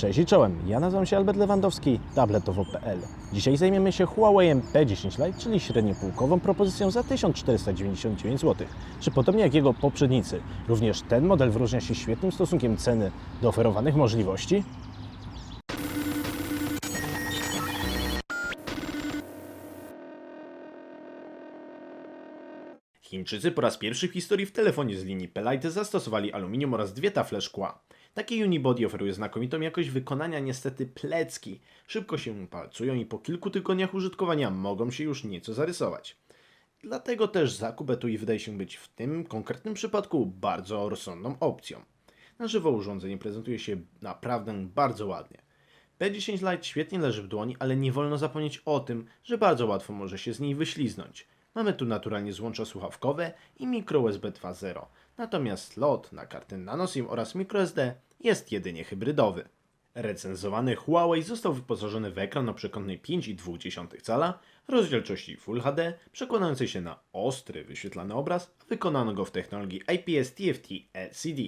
Cześć i czołem, ja nazywam się Albert Lewandowski, tabletowo.pl. Dzisiaj zajmiemy się Huawei P10 Lite, czyli średniopółkową propozycją za 1499 zł. Czy podobnie jak jego poprzednicy, również ten model wyróżnia się świetnym stosunkiem ceny do oferowanych możliwości? Chińczycy po raz pierwszy w historii w telefonie z linii Pelite zastosowali aluminium oraz dwie tafle szkła. Takie unibody oferuje znakomitą jakość wykonania, niestety plecki. Szybko się palcują i po kilku tygodniach użytkowania mogą się już nieco zarysować. Dlatego też zakup etui wydaje się być w tym konkretnym przypadku bardzo rozsądną opcją. Na żywo urządzenie prezentuje się naprawdę bardzo ładnie. P10 Lite świetnie leży w dłoni, ale nie wolno zapomnieć o tym, że bardzo łatwo może się z niej wyśliznąć. Mamy tu naturalnie złącza słuchawkowe i micro USB 2.0, natomiast slot na kartę NanoSIM oraz microSD jest jedynie hybrydowy. Recenzowany Huawei został wyposażony w ekran o przekątnej 5,2 cala, rozdzielczości Full HD, przekładającej się na ostry, wyświetlany obraz, a wykonano go w technologii IPS TFT LCD.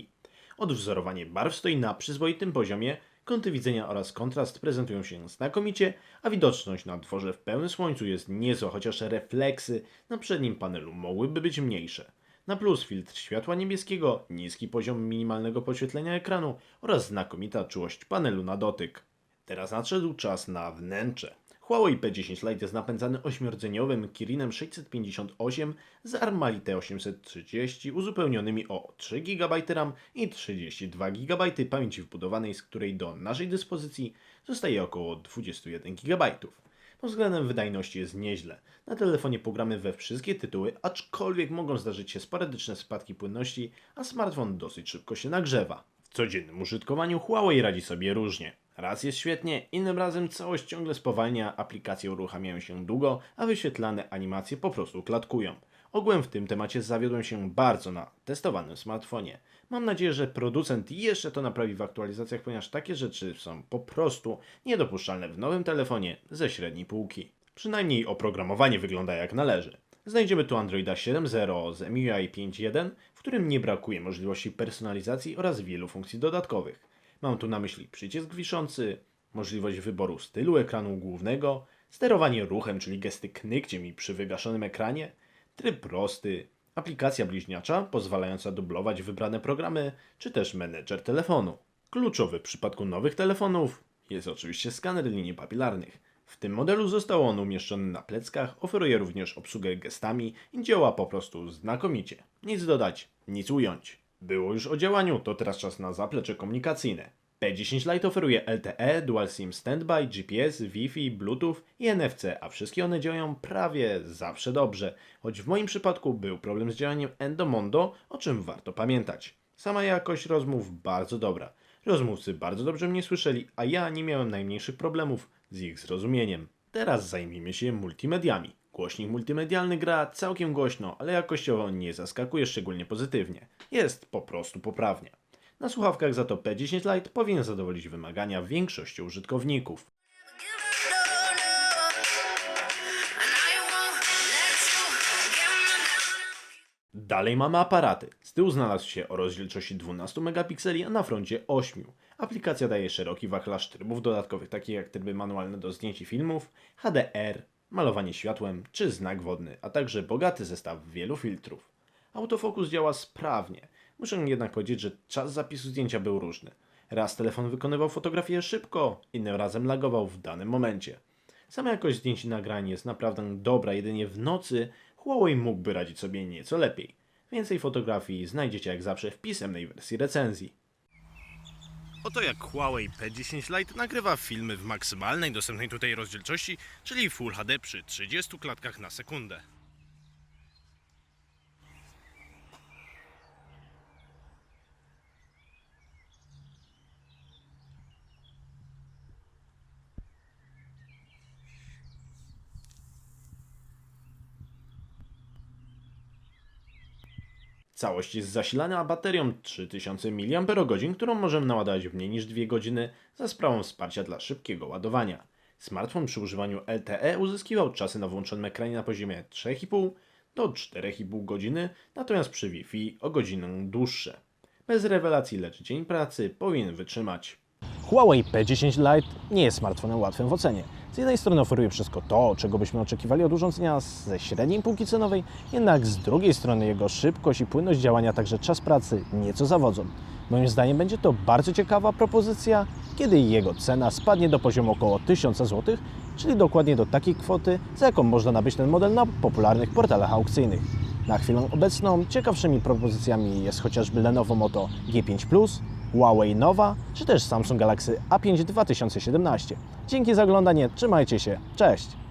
Odwzorowanie barw stoi na przyzwoitym poziomie, kąty widzenia oraz kontrast prezentują się znakomicie, a widoczność na dworze w pełnym słońcu jest niezła, chociaż refleksy na przednim panelu mogłyby być mniejsze. Na plus filtr światła niebieskiego, niski poziom minimalnego podświetlenia ekranu oraz znakomita czułość panelu na dotyk. Teraz nadszedł czas na wnętrze. Huawei P10 Lite jest napędzany 8-rdzeniowym Kirinem 658 z Armalite 830 uzupełnionymi o 3 GB RAM i 32 GB pamięci wbudowanej, z której do naszej dyspozycji zostaje około 21 GB. Pod względem wydajności jest nieźle. Na telefonie pogramy we wszystkie tytuły, aczkolwiek mogą zdarzyć się sporadyczne spadki płynności, a smartfon dosyć szybko się nagrzewa. W codziennym użytkowaniu Huawei radzi sobie różnie. Raz jest świetnie, innym razem całość ciągle spowalnia, aplikacje uruchamiają się długo, a wyświetlane animacje po prostu klatkują. Ogółem w tym temacie zawiodłem się bardzo na testowanym smartfonie. Mam nadzieję, że producent jeszcze to naprawi w aktualizacjach, ponieważ takie rzeczy są po prostu niedopuszczalne w nowym telefonie ze średniej półki. Przynajmniej oprogramowanie wygląda jak należy. Znajdziemy tu Androida 7.0 z MIUI 5.1, w którym nie brakuje możliwości personalizacji oraz wielu funkcji dodatkowych. Mam tu na myśli przycisk wiszący, możliwość wyboru stylu ekranu głównego, sterowanie ruchem, czyli gesty knykciem i przy wygaszonym ekranie, tryb prosty, aplikacja bliźniacza pozwalająca dublować wybrane programy, czy też menedżer telefonu. Kluczowy w przypadku nowych telefonów jest oczywiście skaner linii papilarnych. W tym modelu został on umieszczony na pleckach, oferuje również obsługę gestami i działa po prostu znakomicie. Nic dodać, nic ująć. Było już o działaniu, to teraz czas na zaplecze komunikacyjne. P10 Lite oferuje LTE, Dual SIM Standby, GPS, Wi-Fi, Bluetooth i NFC, a wszystkie one działają prawie zawsze dobrze, choć w moim przypadku był problem z działaniem Endomondo, o czym warto pamiętać. Sama jakość rozmów bardzo dobra. Rozmówcy bardzo dobrze mnie słyszeli, a ja nie miałem najmniejszych problemów z ich zrozumieniem. Teraz zajmijmy się multimediami. Głośnik multimedialny gra całkiem głośno, ale jakościowo nie zaskakuje szczególnie pozytywnie. Jest po prostu poprawnie. Na słuchawkach za to P10 Lite powinien zadowolić wymagania większości użytkowników. Dalej mamy aparaty. Z tyłu znalazł się o rozdzielczości 12 megapikseli, a na froncie 8. Aplikacja daje szeroki wachlarz trybów dodatkowych, takich jak tryby manualne do zdjęć i filmów, HDR, malowanie światłem czy znak wodny, a także bogaty zestaw wielu filtrów. Autofokus działa sprawnie. Muszę jednak powiedzieć, że czas zapisu zdjęcia był różny. Raz telefon wykonywał fotografię szybko, innym razem lagował w danym momencie. Sama jakość zdjęć i nagrań jest naprawdę dobra, jedynie w nocy Huawei mógłby radzić sobie nieco lepiej. Więcej fotografii znajdziecie jak zawsze w pisemnej wersji recenzji. Oto jak Huawei P10 Lite nagrywa filmy w maksymalnej dostępnej tutaj rozdzielczości, czyli Full HD przy 30 klatkach na sekundę. Całość jest zasilana baterią 3000 mAh, którą możemy naładować w mniej niż 2 godziny za sprawą wsparcia dla szybkiego ładowania. Smartfon przy używaniu LTE uzyskiwał czasy na włączonym ekranie na poziomie 3,5 do 4,5 godziny, natomiast przy Wi-Fi o godzinę dłuższe. Bez rewelacji, lecz dzień pracy powinien wytrzymać. Huawei P10 Lite nie jest smartfonem łatwym w ocenie. Z jednej strony oferuje wszystko to, czego byśmy oczekiwali od urządzenia ze średniej półki cenowej, jednak z drugiej strony jego szybkość i płynność działania, także czas pracy nieco zawodzą. Moim zdaniem będzie to bardzo ciekawa propozycja, kiedy jego cena spadnie do poziomu około 1000 zł, czyli dokładnie do takiej kwoty, za jaką można nabyć ten model na popularnych portalach aukcyjnych. Na chwilę obecną ciekawszymi propozycjami jest chociażby Lenovo Moto G5 Plus, Huawei Nova czy też Samsung Galaxy A5 2017. Dzięki za oglądanie, trzymajcie się, cześć!